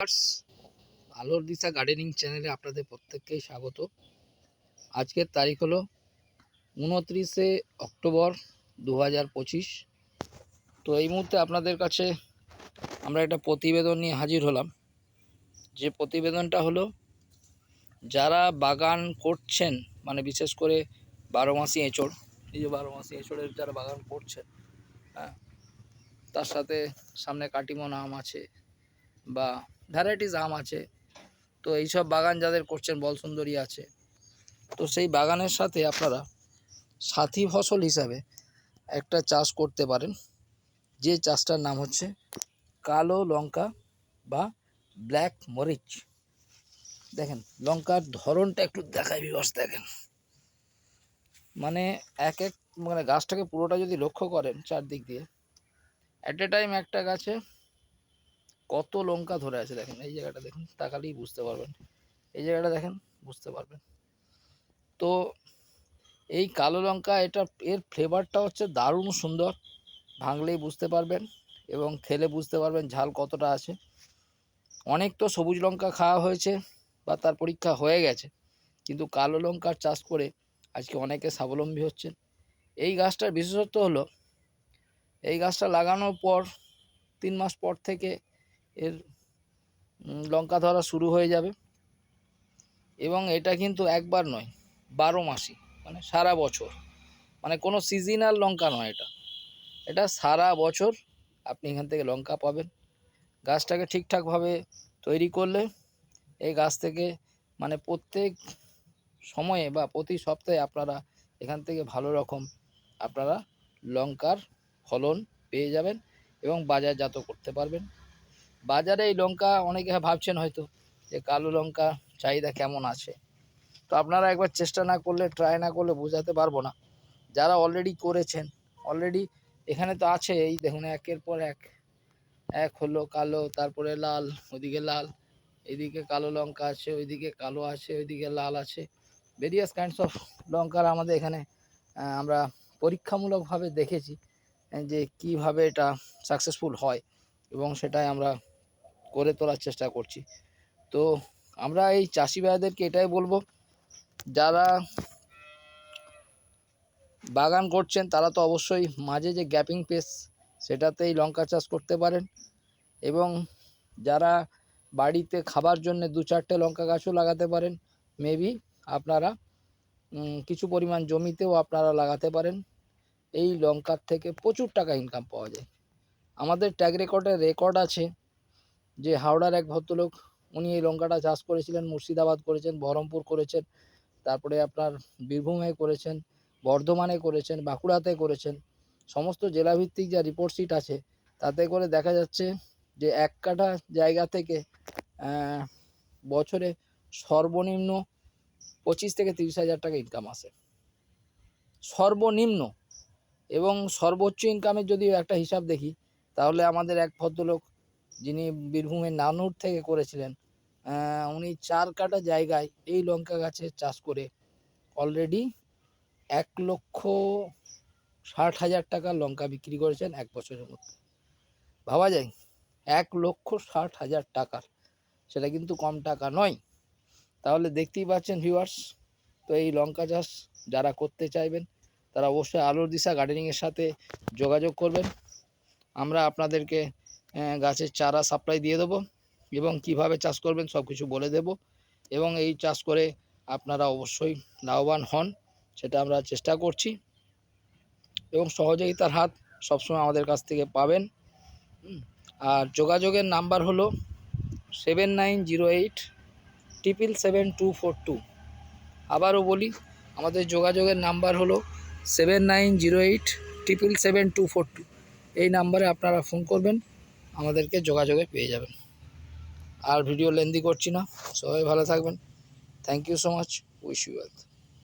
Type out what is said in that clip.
Viewers আলোর দিশা gardening চ্যানেলে আপনাদের প্রত্যেককেই স্বাগত। আজকের তারিখ হলো উনত্রিশে অক্টোবর দু হাজার পঁচিশ। তো এই মুহূর্তে আপনাদের কাছে আমরা একটা প্রতিবেদন নিয়ে হাজির হলাম। যে প্রতিবেদনটা হলো, যারা বাগান করছেন মানে বিশেষ করে বারো মাসি এঁচড়, এই যে বারো মাসি এঁচড়ের যারা বাগান করছেন হ্যাঁ তার সাথে সামনে কাটিমন আম আছে, বা ভ্যারাইটিস আম আছে। তো এইসব বাগান যাদের করছেন, বলসুন্দরী আছে। তো সেই বাগানের সাথে আপনারা সাথী ফসল হিসাবে একটা চাষ করতে পারেন। যে চাষটার নাম হচ্ছে কালো লঙ্কা বা ব্ল্যাক মরিচ। দেখেন, লঙ্কার ধরনটা একটু দেখায় বিবস দেখেন। মানে এক এক মানে গাছটাকে পুরোটা যদি লক্ষ্য করেন চারদিক দিয়ে অ্যাট এ টাইম একটা গাছে কত লঙ্কা ধরে আছে দেখেন, এই জায়গাটা দেখুন তাকালেই বুঝতে পারবেন। এই জায়গাটা দেখেন, বুঝতে পারবেন। তো এই কালো লঙ্কা, এটা এর ফ্লেভারটা হচ্ছে দারুণ সুন্দর। ভাঙলেই বুঝতে পারবেন এবং খেলে বুঝতে পারবেন ঝাল কতটা আছে। অনেক তো সবুজ লঙ্কা খাওয়া হয়েছে বা তার পরীক্ষা হয়ে গেছে, কিন্তু কালো লঙ্কার চাষ করে আজকে অনেকে স্বাবলম্বী হচ্ছেন। এই গাছটার বিশেষত্ব হলো, এই গাছটা লাগানোর পর, তিন মাস পর থেকে এর লঙ্কা ধরা শুরু হয়ে যাবে। এবং এটা কিন্তু একবার নয়, বারো মাসই মানে সারা বছর। মানে কোনো সিজনাল লঙ্কা নয় এটা। এটা সারা বছর আপনি এখান থেকে লঙ্কা পাবেন। গাছটাকে ঠিকঠাকভাবে তৈরি করলে এই গাছ থেকে মানে প্রত্যেক সময়ে বা প্রতি সপ্তাহে আপনারা এখান থেকে ভালো রকম আপনারা লঙ্কার ফলন পেয়ে যাবেন এবং বাজারজাত করতে পারবেন। বাজারে এই লঙ্কা অনেকে ভাবছেন হয়তো যে কালো লঙ্কা চাহিদা কেমন আছে। তো আপনারা একবার চেষ্টা না করলে ট্রাই না করলে বোঝাতে পারব না। যারা অলরেডি করেছেন অলরেডি এখানে তো আছে, এই দেখুন একের পর এক। এক হলো কালো, তারপরে লাল, ওইদিকে লাল এদিকে কালো লঙ্কা আছে, ওইদিকে কালো আছে, ওইদিকে লাল আছে। ভেরিয়াস কাইন্ডস অফ লঙ্কার আমাদের এখানে আমরা পরীক্ষামূলকভাবে দেখেছি, যে কীভাবে এটা সাকসেসফুল হয় এবং সেটাই আমরা করে তোলার চেষ্টা করছি। তো আমরা এই চাষি ভাইদেরকে এটাই বলব, যারা বাগান করছেন তারা তো অবশ্যই মাঝে যে গ্যাপিং পেস সেটাতেই লঙ্কা চাষ করতে পারেন এবং যারা বাড়িতে খাবার জন্য দু চারটে লঙ্কা গাছও লাগাতে পারেন মেবি আপনারা কিছু পরিমাণ জমিতেও আপনারা লাগাতে পারেন। এই লঙ্কার থেকে প্রচুর টাকা ইনকাম পাওয়া যায়। আমাদের ট্যাগ রেকর্ডের রেকর্ড আছে যে হাওড়ার এক ভদ্রলোক, উনি এই লঙ্কাটা চাষ করেছিলেন, মুর্শিদাবাদ করেছেন, বহরমপুর করেছেন, তারপরে আপনার বীরভূমে করেছেন, বর্ধমানে করেছেন, বাঁকুড়াতে করেছেন। সমস্ত জেলাভিত্তিক যা রিপোর্ট শিট আছে, তাতে করে দেখা যাচ্ছে যে এক কাঠা জায়গা থেকে বছরে সর্বনিম্ন পঁচিশ থেকে তিরিশ হাজার টাকা ইনকাম আসে। সর্বনিম্ন এবং সর্বোচ্চ ইনকামের যদি একটা হিসাব দেখি, তাহলে আমাদের এক ভদ্রলোক যিনি বীরভূমের নানুর থেকে করেছিলেন উনি চার কাটা জায়গায় এই লঙ্কা গাছের চাষ করে অলরেডি এক লক্ষ ষাট হাজার টাকার লঙ্কা বিক্রি করেছেন এক বছরের মধ্যে। ভাবা যায়, এক লক্ষ ষাট হাজার টাকার, সেটা কিন্তু কম টাকা নয়। তাহলে দেখতেই পাচ্ছেন ভিউয়ার্স তো এই লঙ্কা চাষ যারা করতে চাইবেন, তারা অবশ্যই আলোর দিশা গার্ডেনিংয়ের সাথে যোগাযোগ করবেন। আমরা আপনাদেরকে গাছের চারা সাপ্লাই দিয়ে দেবো এবং কীভাবে চাষ করবেন সব কিছু বলে দেব এবং এই চাষ করে আপনারা অবশ্যই লাভবান হন, সেটা আমরা চেষ্টা করছি এবং সহযোগিতার হাত সবসময় আমাদের কাছ থেকে পাবেন। আর যোগাযোগের নাম্বার হলো seven nine zero eight triple seven two four two আবারও বলি, আমাদের যোগাযোগের নাম্বার হলো seven nine zero eight triple seven two four two এই নাম্বারে আপনারা ফোন করবেন। আমাদেরকে যোগাযোগে পেয়ে যাবেন। আর ভিডিও লেন্দি করছি না। সবাই ভালো থাকবেন। Thank you so much wish you wealth